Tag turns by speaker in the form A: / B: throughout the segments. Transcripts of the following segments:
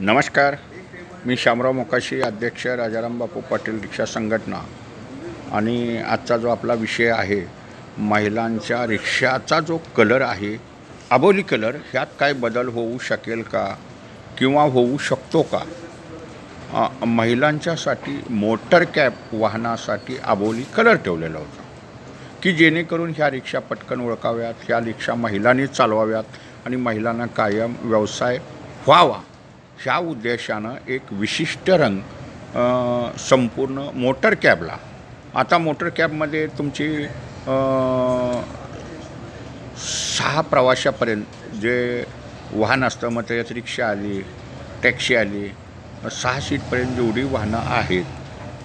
A: नमस्कार. मी शामराव मोकाशी अध्यक्ष राजाराम बापू पाटील रिक्षा संघटना. आणि आजचा जो आपला विषय आहे महिलांच्या रिक्षाचा जो कलर आहे अबोली कलर ह्यात काय बदल होऊ शकेल का? किंवा होऊ शकतो का? महिलांच्यासाठी मोटर कॅब वाहनासाठी अबोली कलर ठेवलेला होता. की जेणेकरून ह्या रिक्षा पटकन ओळखाव्यात ह्या रिक्षा महिलांनी चालवाव्यात आणि महिलांना कायम व्यवसाय व्हावा. ह्या उद्देशानं एक विशिष्ट रंग संपूर्ण मोटर कॅबला. आता मोटर कॅबमध्ये तुमची सहा प्रवाशापर्यंत जे वाहन असतं मग त्याच्यात रिक्षा आली टॅक्सी आली सहा सीटपर्यंत जेवढी वाहनं आहेत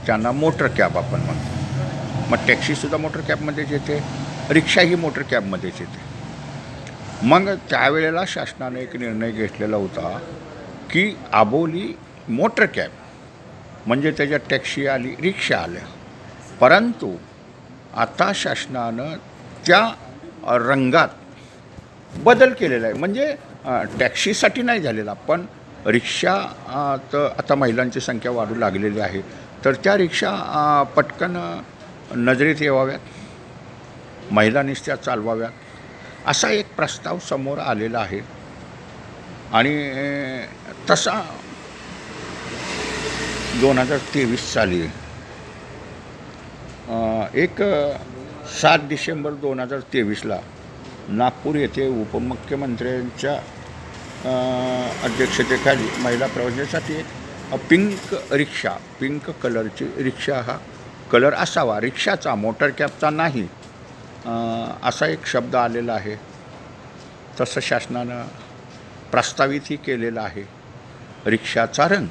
A: त्यांना मोटर कॅब आपण म्हणतो. मग टॅक्सीसुद्धा मोटर कॅबमध्येच येते रिक्षा ही मोटर कॅबमध्येच येते. मग त्यावेळेला शासनाने एक निर्णय घेतलेला होता की आबोली मोटर कॅब म्हणजे त्याच्यात टॅक्सी आली रिक्षा आल्या. परंतु आता शासनानं त्या रंगात बदल केलेला आहे. म्हणजे टॅक्सीसाठी नाही झालेला पण रिक्षा तर आता महिलांची संख्या वाढू लागलेली आहे. तर त्या रिक्षा पटकन नजरेत येवाव्यात. महिलांनीच त्या चालवाव्यात. असा एक प्रस्ताव समोर आलेला आहे. आणि तसा दोन हजार तेवीस साली एक सात डिसेंबर दोन हजार तेवीसला नागपूर येथे उपमुख्यमंत्र्यांच्या अध्यक्षतेखाली महिला प्रवासासाठी एक पिंक रिक्षा पिंक कलरची रिक्षा हा कलर असावा. रिक्षाचा मोटर कॅबचा नाही असा एक शब्द आलेला आहे. तसं शासनानं प्रस्तावितही केलेलं आहे. रिक्षाचा रंग.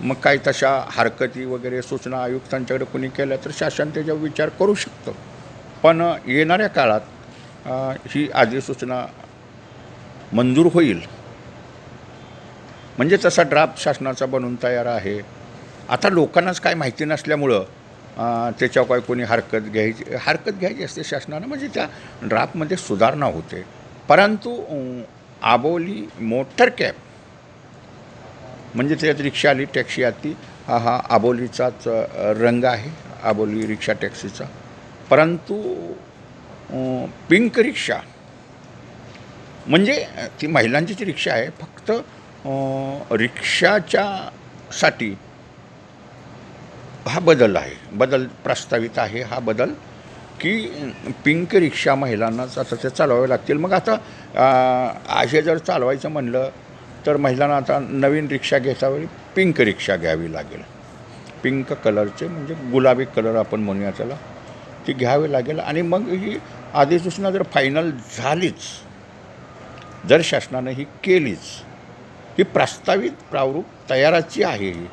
A: मग काही तशा हरकती वगैरे सूचना आयुक्तांच्याकडे कोणी केल्या तर शासन त्याच्यावर विचार करू शकतं. पण येणाऱ्या काळात ही अधिसूचना मंजूर होईल. म्हणजे तसा ड्राफ्ट शासनाचा बनून तयार आहे. आता लोकांनाच काय माहिती नसल्यामुळं त्याच्यावर काय कोणी हरकत घ्यायची हरकत घ्यायची असते शासनानं म्हणजे त्या ड्राफ्टमध्ये सुधारणा होते. परंतु आबोली मोटर कॅब. म्हणजे त्याच्यात रिक्षा आली टॅक्सी आली हा हा आबोलीचाच रंग आहे आबोली रिक्षा टॅक्सीचा. परंतु पिंक रिक्षा म्हणजे अ, ती महिलांचीच रिक्षा आहे फक्त रिक्षाच्या साठी हा बदल आहे. बदल प्रस्तावित आहे हा बदल की पिंक रिक्षा महिलांनाच आता ते चालवावे लागतील. मग आता असे जर चालवायचं म्हणलं तर महिलांना आता नवीन रिक्षा घ्यायच्यावेळी पिंक रिक्षा घ्यावी लागेल. पिंक कलरचे म्हणजे गुलाबी कलर आपण म्हणूया त्याला ती घ्यावी लागेल. आणि मग ही अधिसूचना जर फायनल झालीच जर शासनानं ही केलीच ही प्रस्तावित प्रारूप तयाराची आहे ही.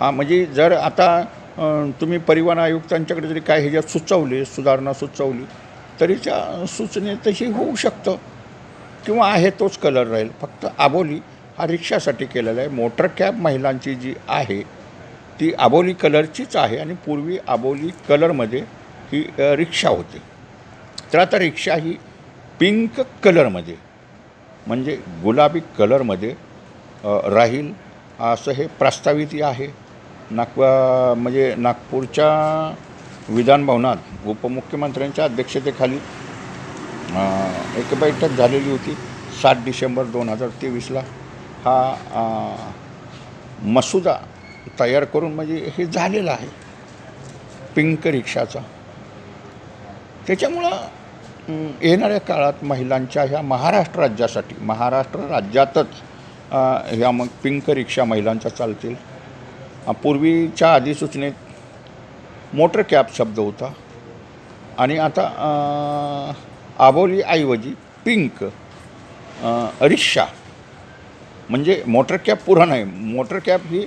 A: हां म्हणजे जर आता तुम्ही परिवहन आयुक्तांच्याकडे जरी काय ह्याच्यात सुचवले सुधारणा सुचवली तरी त्या सूचनेतही होऊ शकतं. किंवा आहे तोच कलर राहील. फक्त आबोली हा रिक्षासाठी केलेला आहे. मोटर कॅब महिलांची जी आहे ती आबोली कलरचीच आहे आणि पूर्वी आबोली कलरमध्ये ही रिक्षा होती. तर आता रिक्षा ही पिंक कलरमध्ये म्हणजे गुलाबी कलरमध्ये राहील. असं हे प्रस्तावित आहे. नाग म्हणजे नागपूरच्या विधानभवनात उपमुख्यमंत्र्यांच्या अध्यक्षतेखाली एक बैठक झालेली होती सात डिसेंबर दोन हजार तेवीसला. हा मसुदा तयार करून म्हणजे हे झालेलं आहे पिंक रिक्षाचा. त्याच्यामुळं येणाऱ्या काळात महिलांच्या ह्या महाराष्ट्र राज्यासाठी महाराष्ट्र राज्यातच ह्या मग पिंक रिक्षा महिलांच्या चालतील. पूर्वीच्या अधिसूचनेत मोटर कॅब शब्द होता. आणि आता आबोलीऐवजी पिंक रिक्षा म्हणजे मोटर कॅब पुरं नाही मोटर कॅब ही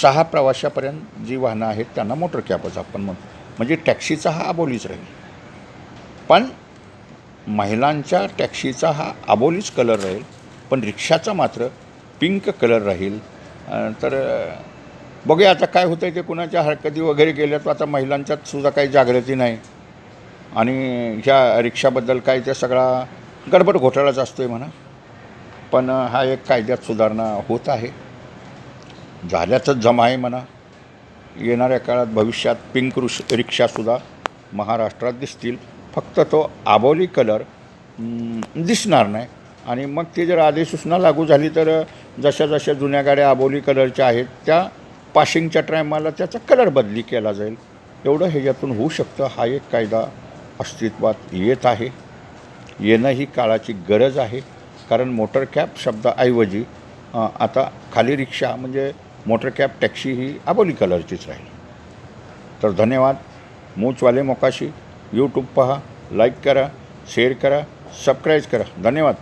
A: सहा प्रवाशापर्यंत जी वाहनं आहेत त्यांना मोटर कॅबच आपण म्हणतो. म्हणजे टॅक्सीचा हा आबोलीच राहील. पण महिलांच्या टॅक्सीचा हा आबोलीच कलर राहील पण रिक्षाचा मात्र पिंक कलर राहील. तर बघूया आता काय होतं आहे ते कुणाच्या हरकती वगैरे गेल्या तर आता महिलांच्यात सुद्धा काही जागृती नाही. आणि ह्या रिक्षाबद्दल काय ते सगळा गडबड घोटाळाच असतो आहे म्हणा. पण हा एक कायद्यात सुधारणा होत आहे. झाल्याचंच जमा आहे म्हणा. येणाऱ्या काळात भविष्यात पिंक रुश रिक्षासुद्धा महाराष्ट्रात दिसतील. फक्त तो आबोली कलर दिसणार नाही. आणि मग ती जर अधिसूचना लागू झाली तर जशा जशा जुन्या गाड्या आबोली कलरच्या आहेत त्या पाशिंगच्या टायमाला त्याचा कलर बदली केला जाईल. एवढं ह्याच्यातून होऊ शकतं. हा एक कायदा अस्तित्वात येत आहे. येणं ही काळाची गरज आहे. कारण मोटर कॅब शब्दाऐवजी आता खाली रिक्षा म्हणजे मोटर कॅब टॅक्सी ही आबोली कलरचीच राहील. तर धन्यवाद. मूचवाले मोकाशी. यूट्यूब पहा लाईक करा शेअर करा सबस्क्राईब करा. धन्यवाद.